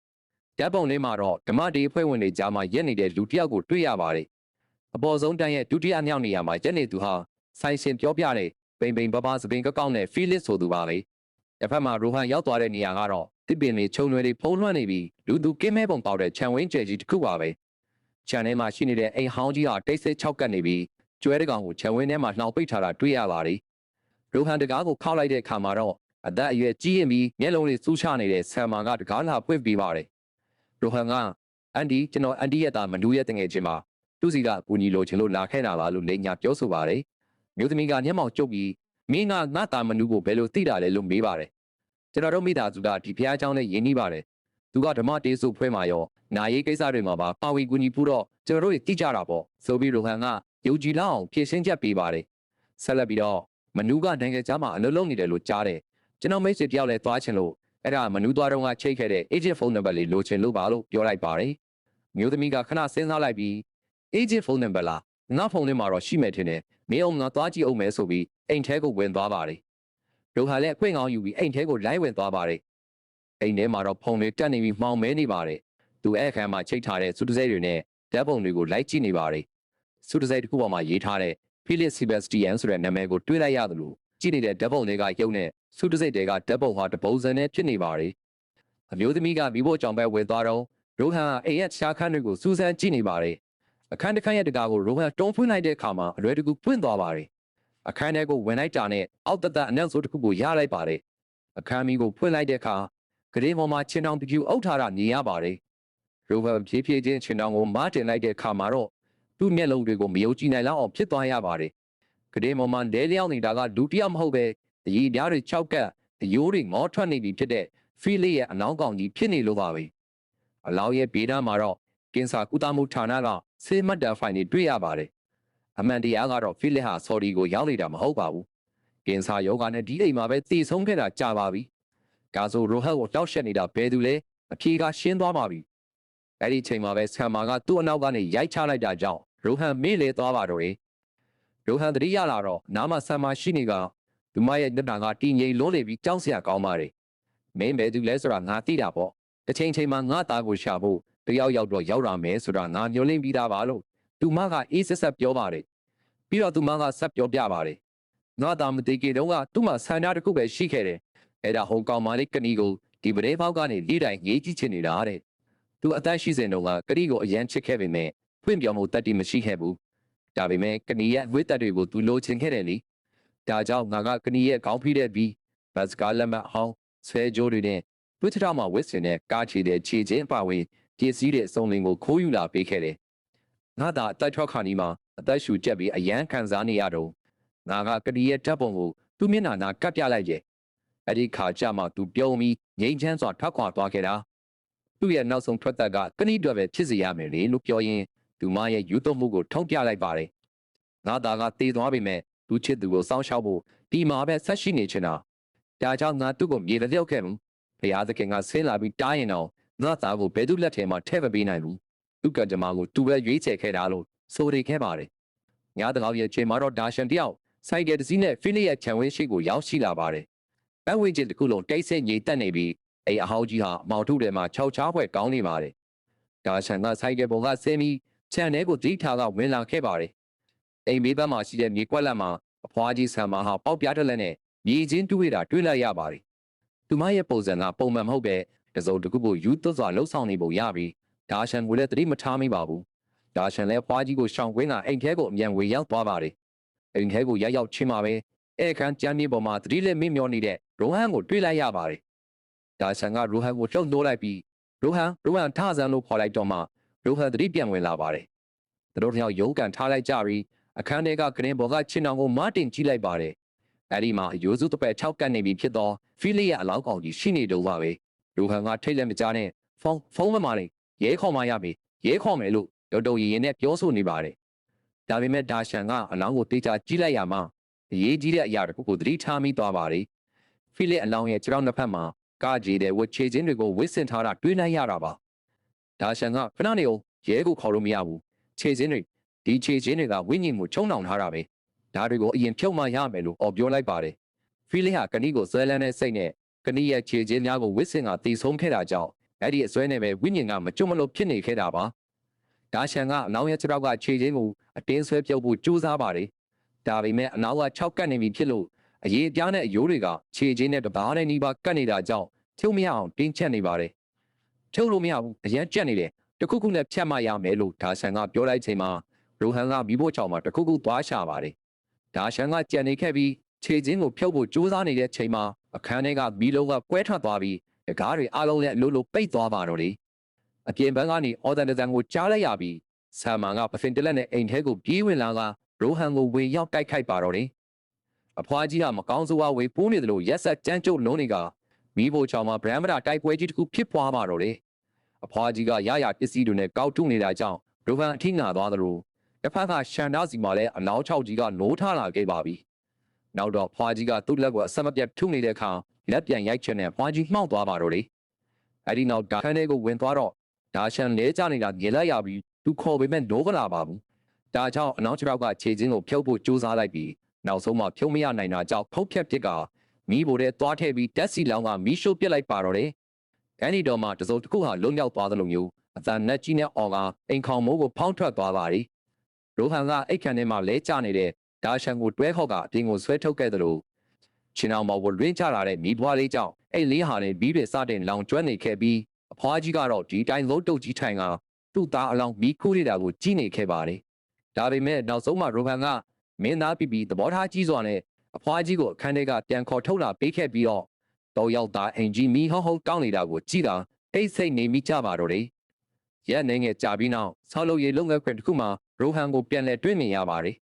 Speaker 1: ဓာတ်ပုံလေးမှာတော့ဓမ္မတေးဖွဲ့ဝင်တွေကြားမှာရက်နေတဲ့လူတစ်ယောက်ကိုတွေ့ရပါတယ်အပေါ်ဆုံးတန်းရဲ့ဒုတိယမြောက်နေရာမှာရက်နေသူဟာဆိုင်ရှင်ပြောပြတဲ့ပိန်ပိန်ပပစပင်ကောက်ကောက်နဲ့ဖီလစ်ဆိုသူပါပဲ တစ်ဖက်မှာရိုဟန်ရောက်သွားတဲ့နေရာကတော့တစ်ပင်တွေခြုံရွယ်တွေဖုံးလွှမ်းနေပြီးလူသူကင်းမဲပုံပေါက်တဲ့ခြံဝင်းကျဲကြီးတစ်ခုပါပဲခြံထဲမှာရှိနေတဲ့အိမ်ဟောင်းကြီးဟာတိတ်ဆိတ်၆ကပ်နေပြီးကျွဲတကောင်ကိုခြံဝင်းထဲမှာနှောင်ပိတ်ထားတာတွေ့ရပါတယ်ရိုဟန်တကားကိုခောက်လိုက်တဲ့အခါမှာတော့အသက်အရွယ်ကြီးရင်ပြီးမျက်လုံးတွေစူးချနေတဲ့ဆမ်မာကတကားလာပွင့်ပြီးပါတယ်ရိုဟန်ကအန်ဒီကျွန်တော်အန်ဒီရဲ့သားမနူးရဲ့တငယ်ချင်းပါသူစီကအကူညီလိုချင်လို့လာခဲ့တာပါလို့လိန်ညာပြောဆိုပါတယ်မြို့သမီးကညက်မောင်ကျုပ်ပြီး မင်းကငါသားမနူးကိုဘယ်လိုသိတာလဲလို့မေးပါတယ်ကျွန်တော်တို့မိသားစုကဒီဖះเจ้าနဲ့ယဉ်နီးပါတယ်သူကဓမ္မတေးစုဖွဲမှာရောနာရေးကိစ္စတွေမှာပါပါဝီကူညီဖို့တော့ကျွန်တော်တို့သိကြတာပေါ့ဆိုပြီးရိုဟန်ကယုံကြည်လောက်အောင်ဖြည့်ရှင်းချက်ပေးပါတယ်ဆက်လက်ပြီးတော့မနူးကနိုင်ငံခြားမှာအလုပ်လုပ်နေတယ်လို့ကြားတယ်ကျွန်တော်မိတ်ဆွေတယောက်လည်းသွားချင်လို့အဲ့ဒါမနူးသွားတော့ကချိတ်ခဲ့တဲ့ agent phone number လေးလိုချင်လို့ပါလို့ပြောလိုက်ပါတယ်မျိုးသမီးကခဏစဉ်းစားလိုက်ပြီး agent phone number လား ငါဖုန်းထဲမှာတော့ရှိမယ်ထင်တယ်မင်းအောင်ငါသွားကြည့်အောင်မယ်ဆိုပြီးအိမ်ထဲကိုဝင်သွားပါတယ်ဒုဟာလည်းအခွင့်ကောင်းယူပြီးအိမ်ထဲကိုလိုင်းဝင်သွားပါတယ်အိမ်ထဲမှာတော့ဖုန်းလေးတက်နေပြီးမှောင်မဲနေပါတယ်သူအဲ့အခါမှာချိတ်ထားတဲ့စုတစိတ်တွေနဲ့ဓာတ်ပုံတွေကိုလိုက်ကြည့်နေပါတယ်စုတစိတ်တစ်ခုပေါ်မှာရေးထားတဲ့ Philip Sebastian ဆိုတဲ့နာမည်ကိုတွေးလိုက်ရသလိုကြည့်နေတဲ့ဓာတ်ပုံတွေကရုပ်နဲ့စုတစိတ်တွေကဓာတ်ပုံဟာတပုံစံနဲ့ဖြစ်နေပါတယ်အမျိုးသမီးကမိဖို့ကြောင့်ပဲဝင်သွားတော့ရိုဟန်ကအိမ်ရဲ့ရှားခန်းတွေကိုစူးစမ်းကြည့်နေပါတယ် အခန်းတစ်ခန်းရဲ့တကားကိုရိုဟန်တုံးဖွင့်လိုက်တဲ့အခါမှာအလွယ်တကူပွင့်သွားပါတယ်အခန်းထဲကိုဝင်လိုက်တာနဲ့အောက်တသက်အနက်ဆိုးတစ်ခုကိုရလိုက်ပါတယ်အခန်းမီကိုဖွင့်လိုက်တဲ့အခါဂရေပေါ်မှာချင်းတောင်ပြူအုပ်ထားတာမြင်ရပါတယ်ရိုဟန်ဖြည်းဖြည်းချင်းချင်းတောင်ကိုမတင်လိုက်တဲ့အခါမှာတော့သူ့မျက်လုံးတွေကိုမယုံကြည်နိုင်လောက်အောင်ဖြစ်သွားရပါတယ်ဂရေပေါ်မှာလဲလျောင်းနေတာကလူတစ်ယောက်မဟုတ်ပဲတရီဓာတ်တွေ၆ကပ်တရိုးတွေငေါထွက်နေပြီဖြစ်တဲ့ဖီလီရဲ့အနောင်းကောင်ကြီးဖြစ်နေလို့ပါပဲအလောင်းရဲ့ဘေးနားမှာတော့ ကင်ဆာကုသမှုဌာနကဆေးမတ်တာဖိုင်တွေတွေ့ရပါတယ်အမှန်တရားကတော့ဖီလစ်ဟာဆော်ဒီကိုရောက်နေတာမဟုတ်ပါဘူးကင်ဆာယောဂါနဲ့ဒီအိမ်မှာပဲတည်ဆုံးခဲ့တာကြာပါပြီကာဆိုရိုဟက်ကိုတောက်ရှက်နေတာဘယ်သူလဲအဖြေကရှင်းသွားပါပြီအဲ့ဒီချိန်မှာပဲဆမ်မာကသူ့အနောက်ကနေရိုက်ချလိုက်တာကြောင့်ရိုဟန်မေ့လေသွားပါတော့တယ်ရိုဟန်တတိယလာတော့နားမှာဆမ်မာရှိနေကသူမရဲ့မျက်နှာကတီငိမ်လွန်းနေပြီးကြောက်စရာကောင်းပါတယ်မင်းပဲသူလဲဆိုတာငါသိတာပေါ့တစ်ချိန်ချိန်မှာငါသားကိုရှာဖို့ တယောက်ယောက်တော့ရောက်လာမယ်ဆိုတာငါမျှော်လင့်ပြီးသားပါလို့သူမကအေးဆက်ဆက်ပြောပါတယ်ပြီးတော့သူမကဆက်ပြောပြပါတယ်ငါသားမသိကေတော့ကသူ့မှာဆန္ဒတစ်ခုပဲရှိခဲ့တယ်အဲ့ဒါဟိုကောင်မလေးကနီကိုဒီပရဲပေါက်ကနေလေးတိုင်ငေးကြည့်ချင်နေတာတဲ့သူအသက်ရှိစဉ်တုန်းကကနီကိုအရန်ချစ်ခဲ့ပေမဲ့ဖွင့်ပြောင်းမှုတတ်တည်မရှိခဲ့ဘူးဒါပေမဲ့ကနီရဲ့ဝိသက်တွေကိုသူလိုချင်ခဲ့တယ်လေဒါကြောင့်ငါကကနီရဲ့ခေါင်းဖိတဲ့ပြီးဘတ်စကားလက်မဟောင်းဆွဲကြိုးတွေနဲ့တွစ်ထထမှာဝစ်စင်တဲ့ကားချီတဲ့ခြေချင်းပါဝင် ပစ္စည်းတဲ့အစုံလင်ကိုခိုးယူလာပေးခဲ့တယ်ငါသာအသက်ထွက်ခါနီမှာအသက်ရှူကျက်ပြီးအယမ်းခံစားနေရတော့ငါကကတိရဲ့ဓာတ်ပုံကိုသူ့မျက်နှာနာကပ်ပြလိုက်ရဲ့အဲ့ဒီခါကျမှသူပြုံးပြီးငိမ့်ချမ်းစွာထွက်ခွာသွားခဲ့တာသူ့ရဲ့နောက်ဆုံးထွက်သက်ကကဏိတွက်ပဲဖြစ်စေရမယ်လေလို့ပြောရင်းသူမရဲ့ယူသွမှုကိုထုံးပြလိုက်ပါတယ်ငါသာကတေးသွားပြီမဲ့သူချစ်သူကိုစောင့်ရှောက်ဖို့ဒီမှာပဲဆက်ရှိနေချင်တာဒါကြောင့်ငါသူ့ကိုမြေလျောက်ခဲ့မှုဘုရားသခင်ကဆင်းလာပြီးတားရင်တော့ ငါသားကိုဘယ်သူလက်ထဲမှာထည့်မပေးနိုင်ဘူးသူကကြမ္မာကိုသူပဲရွေးချယ်ခဲ့တာလို့ဆိုရခဲ့ပါတယ်ညတကောက်ရဲ့ချိန်မှာတော့ဒါရှင်တယောက်စိုက်ကယ်တစ်စီးနဲ့ဖိလိရဲ့ခြံဝင်းရှိကိုရောက်ရှိလာပါတယ်။ပတ်ဝန်းကျင်တစ်ခုလုံးတိတ်ဆိတ်ငြိမ်သက်နေပြီးအိမ်အဟောင်းကြီးဟာအမောင်ထုထဲမှာခြောက်ချားဖွဲကောင်းနေပါတယ်။ဒါရှင်ကစိုက်ကယ်ပေါ်ကဆင်းပြီးခြံထဲကိုဒိထားကဝင်လာခဲ့ပါတယ်။အိမ်ဘေးဘက်မှာရှိတဲ့မြေကွက်လက်မှာအဖွားကြီးဆံမဟာပေါက်ပြားတစ်လက်နဲ့မြေချင်းတူးရတာတွေ့လိုက်ရပါတယ်။သူမရဲ့ပုံစံကပုံမှန်မဟုတ်ပဲ တစုံတစ်ခုကိုယူသွတ်စွာလှုပ်ဆောင်နေပုံရပြီးဒါရှင်ကိုလည်းသတိမထားမိပါဘူး။ဒါရှင်လည်းဖွားကြီးကိုရှောင်ကွင်းကအိမ်ထဲကိုအမြန်ဝေရောက်သွားပါတယ်။အိမ်ထဲကိုရောက်ရောက်ချင်းမှာပဲအဲခန်းကျမ်းမြေပေါ်မှာသတိလက်မမျောနေတဲ့ရိုဟန်ကိုတွေ့လိုက်ရပါတယ်။ဒါရှင်ကရိုဟန်ကိုလှုပ်နှိုးလိုက်ပြီးရိုဟန်ရိုဟန်ထဆန်းလို့ခေါ်လိုက်တော့မှရိုဟန်သတိပြန်ဝင်လာပါတယ်။သူတို့တစ်ယောက်ရုံးကန်ထားလိုက်ကြပြီးအခန်းထဲကကရင်ပေါ်ကချင်းအောင်ကိုမတင်ကြည့်လိုက်ပါတယ်။အဲဒီမှာရိုးစုတစ်ပက်၆ကတ်နေပြီဖြစ်သောဖီလီရဲ့အလောင်းကောင်ကြီးရှိနေတော့ပါပဲ။ ရိုဟန်ကထိတ်လက်မကြားနဲ့ဖုန်းဖုန်းမမလေးရဲခေါ်မှရပြီရဲခေါ်မယ်လို့တော်တော်ရင်ရင်နဲ့ပြောဆိုနေပါတယ်။ဒါပေမဲ့ဒါရှန်ကအလောင်းကိုတေချာကြည့်လိုက်ရမှအရေးကြီးတဲ့အရာတစ်ခုကိုသတိထားမိသွားပါတယ်။ဖီလစ်အလောင်းရဲ့ခြေထောက်နှစ်ဖက်မှာကားကြီးတဲ့ဝတ်ချေချင်းတွေကိုဝစ်စင်ထားတာတွေ့လိုက်ရတာပါ။ဒါရှန်ကခဏနေအောင်ရဲကိုခေါ်လို့မရဘူး။ခြေချင်းတွေဒီခြေချင်းတွေကဝိညာဉ်ကိုချုံနှောင်ထားတာပဲ။ဒါတွေကိုအရင်ဖြုတ်မှရမယ်လို့အော်ပြောလိုက်ပါတယ်။ဖီလစ်ဟာကနီးကိုဇွဲလန်းတဲ့စိတ်နဲ့ ကနီးရဲ့ခြေချင်းများကိုဝစ်စင်ကတီဆုံးခဲ့တာကြောင့်အဲ့ဒီအစွဲနဲ့ပဲဝိညာဉ်ကမကြုံမလို့ဖြစ်နေခဲ့တာပါ။ဒါရှန်ကအနောင်ရဲ့ခြေထောက်ကခြေချင်းကိုအတင်းဆွဲပြုတ်ဖို့ကြိုးစားပါတယ်။ဒါပေမဲ့အနောက်က6ကတ်နေပြီဖြစ်လို့အရေးအပြားနဲ့အယိုးတွေကခြေချင်းနဲ့တဘာနဲ့နီးပါးကတ်နေတာကြောင့်ထုံမရအောင်တင်းချက်နေပါတယ်။ထုံလို့မရဘူးအရန်ကြက်နေတယ်။တခုခုနဲ့ဖြတ်မှရမယ်လို့ဒါရှန်ကပြောလိုက်ချိန်မှာရိုဟန်ကမိဖို့ချောင်မှာတခုခုသွားရှာပါတယ်။ဒါရှန်ကကြံနေခဲ့ပြီး ခြေချင်းကိုဖြုတ်ဖို့ကြိုးစားနေတဲ့ချိန်မှာအခန်းထဲကမီလုံးကကွဲထွက်သွားပြီးတကားတွေအလုံးနဲ့အလိုလိုပိတ်သွားပါတော့လေ။အပြင်ဘက်ကနေအော်ဒန်ဒဇန်ကိုကြားလိုက်ရပြီးဆာမန်ကပစင်တလက်နဲ့အိမ်ထဲကိုပြေးဝင်လာကရိုဟန်ကိုဝေရောက်တိုက်ခိုက်ပါတော့တယ်။အဖွားကြီးကမကောင်းဆိုးဝါးဝေပိုးနေတယ်လို့ရက်ဆက်ကြမ်းကြုတ်လုံးတွေကမိဖို့ချောင်မှာဗရမ်မတာတိုက်ပွဲကြီးတစ်ခုဖြစ်ပွားပါတော့တယ်။အဖွားကြီးကရရပစ္စည်းတွေနဲ့ကောက်ထုနေတာကြောင့်ရိုဟန်အထိနာသွားသလိုတစ်ဖက်ကရှန်ဒါစီမှာလည်းအနောက်ချောက်ကြီးကနိုးထလာခဲ့ပါပြီ။ နောက်တော့ဖွားကြီးကသူ့လက်ကိုအဆက်မပြတ်ထုနေတဲ့အခါလက်ပြန်ရိုက်ချင်တဲ့ဖွားကြီးမှောက်သွားပါတော့တယ်။အဲဒီနောက်ဒါခန်းထဲကိုဝင်သွားတော့ဒါရှန်လဲကြနေတာငေလိုက်ရပြီးသူခေါ်ပေမဲ့နိုးကလာပါဘူး။ဒါကြောင့်အနောက်ခြေထောက်ကခြေချင်းကိုဖြုတ်ဖို့ကြိုးစားလိုက်ပြီးနောက်ဆုံးမှဖြုတ်မရနိုင်တာကြောင့်ဖုတ်ဖြက်ပစ်ကမိဘတဲ့သွားထည့်ပြီးတက်စီလောင်းကမီးရှို့ပစ်လိုက်ပါတော့တယ်။အဲဒီတော့မှတစုံတစ်ခုဟာလွတ်မြောက်သွားသလိုမျိုးအသံနဲ့ကြီးနဲ့အော်ကအိမ်ခေါင်မိုးကိုဖောင်းထွက်သွားပါသည်။ရိုဟန်ကအိတ်ခမ်းထဲမှာလဲကျနေတဲ့ ဒါရှန်ကိုတွဲခေါက်ကအပြင်ကိုဆွဲထုတ်ခဲ့သလိုချင်းအောင်မော်ကိုလွင်းချလာတဲ့မိဘွားလေးကြောင့်အိတ်လေးဟာလည်းဘီးတွေစတင်လောင်ကျွမ်းနေခဲ့ပြီးအဖွားကြီးကတော့ဒီတိုင်းလုံးတုတ်ကြီးထိုင်ကသူ့သားအလောင်းမီးခိုးနေတာကိုကြည့်နေခဲ့ပါတယ်။ဒါပေမဲ့နောက်ဆုံးမှရိုဟန်ကမင်းသားပြပြီးသဘောထားကြီးစွာနဲ့အဖွားကြီးကိုအခန်းထဲကပြန်ခေါ်ထုတ်လာပေးခဲ့ပြီးတော့တော့ရောက်သားအင်ဂျီမီဟောဟောကောင်းနေတာကိုကြည့်တာအိတ်စိတ်နေမိကြပါတော့တယ်။ရက်နေငယ်ကြာပြီးနောက်ဆောက်လုပ်ရေးလုပ်ငန်းခွင်တစ်ခုမှာရိုဟန်ကိုပြန်လဲတွေ့မြင်ရပါတယ်။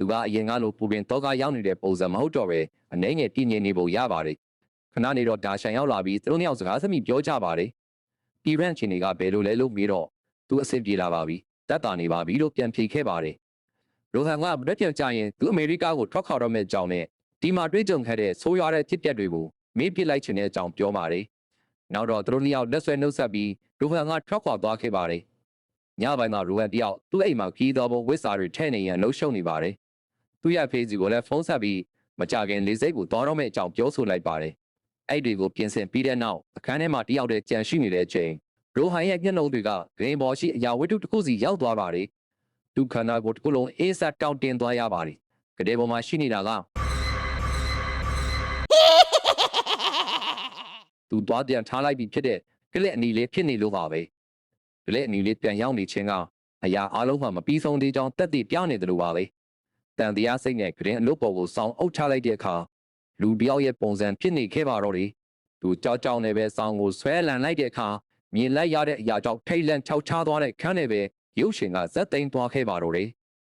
Speaker 1: သူကအရင်ကလိုပူပင်တော့ကရောက်နေတဲ့ပုံစံမဟုတ်တော့ပဲအနေငယ်တည်ငြိမ်နေပုံရပါတယ်။ခဏနေတော့ဒါရှန်ရောက်လာပြီးသူတို့နှစ်ယောက်စကားစမိပြောကြပါတယ်။ပြည်ရန်ချင်းတွေကဘယ်လိုလဲလို့မေးတော့သူအဆင်ပြေလာပါပြီ။တက်တာနေပါပြီလို့ပြန်ဖြေခဲ့ပါတယ်။ရိုဟန်ကဗရက်ပြန်ကြရင်သူအမေရိကကိုထွက်ခွာတော့မဲ့ကြောင်းနဲ့ဒီမှာတွေ့ကြုံခဲ့တဲ့ဆိုးရွားတဲ့ဖြစ်ပျက်တွေကိုမေးပြလိုက်ချင်တဲ့အကြောင်းပြောပါတယ်။နောက်တော့သူတို့နှစ်ယောက်လက်ဆွဲနှုတ်ဆက်ပြီးရိုဟန်ကထွက်ခွာသွားခဲ့ပါတယ်။ညပိုင်းမှာရိုဟန်တယောက်သူ့အိမ်မှာခီးတော်ဘဝစ်စာတွေထဲ့နေရန်လှုပ်ရှုပ်နေပါတယ်။ သူ့ရဲ့ဖေးစီကိုလည်းဖုန်းဆက်ပြီးမကြခင်လေးစိတ်ကိုတော်တော့မဲ့အကြောင်းပြောဆိုလိုက်ပါတယ်။အဲ့ဒီကိုပြင်ဆင်ပြီးတဲ့နောက်အခန်းထဲမှာတယောက်တည်းကြံရှိနေတဲ့အချိန်ရိုဟန်ရဲ့မျက်နှာတွေကဂရင်းဘော်ရှိအရာဝတ္ထုတစ်ခုစီရောက်သွားပါတယ်။သူခန္ဓာကိုယ်တစ်ခုလုံးအေးစက်တောင့်တင်သွားရပါတယ်။ကတဲ့ပေါ်မှာရှိနေတာကသူသွားပြန်ထားလိုက်ပြီးဖြစ်တဲ့ကလက်အနီလေးဖြစ်နေလို့ပါပဲ။ကလက်အနီလေးပြန်ရောက်နေခြင်းကအရာအလုံးမှမပြီးဆုံးသေးကြောင်းတက်တည်ပြနေတယ်လို့ပါပဲ။ တန်တရားစိတ်နဲ့ဂရင်းအလုပ်ပေါ်ကိုစောင်းအုပ်ချလိုက်တဲ့အခါလူပြောက်ရဲ့ပုံစံဖြစ်နေခဲ့ပါတော့တယ်။သူကြောက်ကြောက်နဲ့ပဲစောင်းကိုဆွဲလန်လိုက်တဲ့အခါမြင်လိုက်ရတဲ့အရာကြောင့်ထိတ်လန့်ချောက်ချားသွားတဲ့ခန်းနဲ့ပဲရုပ်ရှင်ကဇက်သိမ်းသွားခဲ့ပါတော့တယ်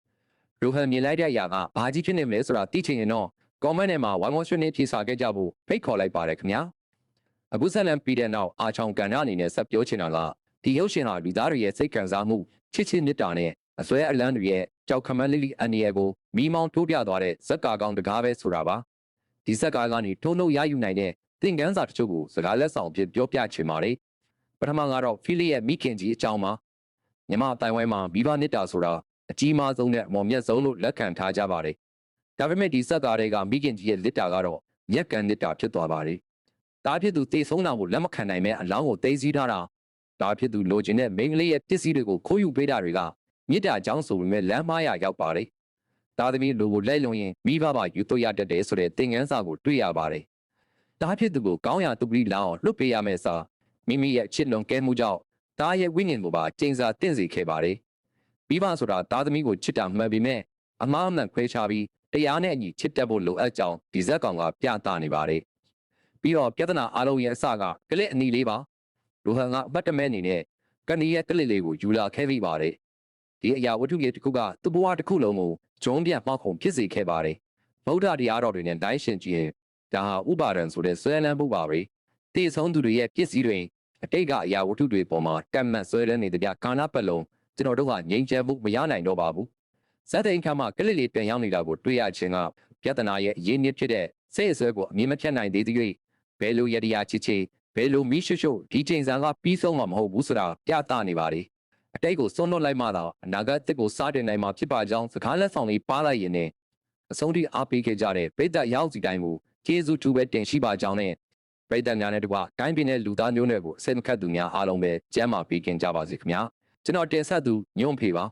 Speaker 1: ။ရိုဟန်မြင်လိုက်တဲ့အရာကဘာကြီးဖြစ်နေမလဲဆိုတာသိချင်ရင်တော့ comment ထဲမှာဝိုင်းဝန်းဆွေးနွေးဖြေစာခဲ့ကြဖို့ဖိတ်ခေါ်လိုက်ပါတယ်ခင်ဗျာ။အခုဆက်လန်ပြီးတဲ့နောက်အာချောင်ကန်ရအနေနဲ့ဆက်ပြောချင်တာကဒီရုပ်ရှင်ဟာလူသားတွေရဲ့စိတ်ခံစားမှုချစ်ချင်းမေတ္တာနဲ့ အစွဲအလန်းတွေရဲ့ကြောက်ခမန်းလေးလေးအန္တရာယ်ကိုမိမောင်းထိုးပြသွားတဲ့ဇက်ကာကောင်တကားပဲဆိုတာပါ။ဒီဇက်ကာကနေထုံနှုတ်ရယူနိုင်တဲ့သင်ခန်းစာတချို့ကိုစကားလက်ဆောင်အဖြစ်ပြောပြချင်ပါတယ်။ပထမကတော့ဖီလီရဲ့မိခင်ကြီးအကြောင်းပါ။မြမတိုင်ဝိုင်းမှာမိဘနစ်တာဆိုတာအကြီးမားဆုံးနဲ့အမော်မြတ်ဆုံးလို့လက်ခံထားကြပါတယ်။ဒါပေမဲ့ဒီဇက်ကာတွေကမိခင်ကြီးရဲ့လစ်တာကတော့မြက်ကန်နစ်တာဖြစ်သွားပါတယ်။ဒါဖြစ်သူတေဆုံးတာကိုလက်မခံနိုင်မဲ့အလောင်းကိုသိမ်းဆည်းထားတာဒါဖြစ်သူလိုချင်တဲ့မိန်းကလေးရဲ့ပစ္စည်းတွေကိုခိုးယူပေးတာတွေက မြစ်တာအကြောင်းဆိုပေမဲ့လမ်းမရရောက်ပါတယ်။သားသမီးလိုကိုလိုက်လွန်ရင်မိဘပါယူသွရတတ်တယ်ဆိုတဲ့သင်ခန်းစာကိုတွေ့ရပါတယ်။ဒါဖြစ်သူကိုကောင်းရာသူပတိလောင်းအောင်လွတ်ပေးရမယ်စာမိမိရဲ့ချစ်လွန်ကဲမှုကြောင့်သားရဲ့ဝိညာဉ်ကိုပါကျိန်စာတင့်စေခဲ့ပါတယ်။မိဘဆိုတာသားသမီးကိုချစ်တာမှန်ပေမဲ့အမှားအမှန်ခွဲခြားပြီးတရားနဲ့အညီချစ်တတ်ဖို့လိုအပ်ကြောင်းဒီဇက်ကောင်ကပြသနေပါတယ်။ပြီးတော့ပြဿနာအလုံးရဲ့အစကကလစ်အနီလေးပါ။လူဟန်ကအပတ်တမဲအနေနဲ့ကနီရဲ့ကလစ်လေးကိုယူလာခဲ့ပြီးပါတယ်။ ဒီအရာဝတ္ထုလေးတစ်ခုကသူ့ဘဝတစ်ခုလုံးကိုဂျုံးပြတ်မှောက်ခုံဖြစ်စေခဲ့ပါတယ်။ဗုဒ္ဓတရားတော်တွေနဲ့တိုင်းရှင်ကြည့်ရင်ဒါဟာဥပါဒံဆိုတဲ့ဆွဲလန်းမှုပါပဲ။တည်ဆုံးသူတွေရဲ့ပစ္စည်းတွေအတိတ်ကအရာဝတ္ထုတွေပေါ်မှာကတ်မတ်ဆွဲလန်းနေတဲ့ပြကာနာပတ်လုံးကျွန်တော်တို့ကငြိမ်းချမ်းမှုမရနိုင်တော့ပါဘူး။ဇက်တိန်ခါမှာကလစ်လေးပြန်ရောက်နေတာကိုတွေ့ရခြင်းကပြဿနာရဲ့အရင်းမြစ်ဖြစ်တဲ့စိတ်အစွဲကိုအမြင်မဖြတ်နိုင်သေးသေး၍ဘယ်လိုရတရားချစ်ချစ်ဘယ်လိုမီးရှို့ရှို့ဒီချိန်ဆန်ကပြီးဆုံးမှာမဟုတ်ဘူးဆိုတာပြသနေပါလေ အတိတ်ကိုစွန့်လွတ်လိုက်မှသာအနာဂတ်အသစ်ကိုစတင်နိုင်မှာဖြစ်ပါကြောင်းစကားလက်ဆောင်လေးပါလိုက်ရင်နဲ့အဆုံးထိအားပေးခဲ့ကြတဲ့ပိဋကရောက်စီတိုင်းကိုကျေးဇူးတူပဲတင်ရှိပါကြောင်းနဲ့ပိဋကများနဲ့တကွတိုင်းပြည်နဲ့လူသားမျိုးနွယ်ကိုအစိတ်မခတ်သူများအားလုံးပဲကျမ်းမာပေးခင်ကြပါစေခင်ဗျာကျွန်တော်တင်ဆက်သူညွန့်ဖေပါ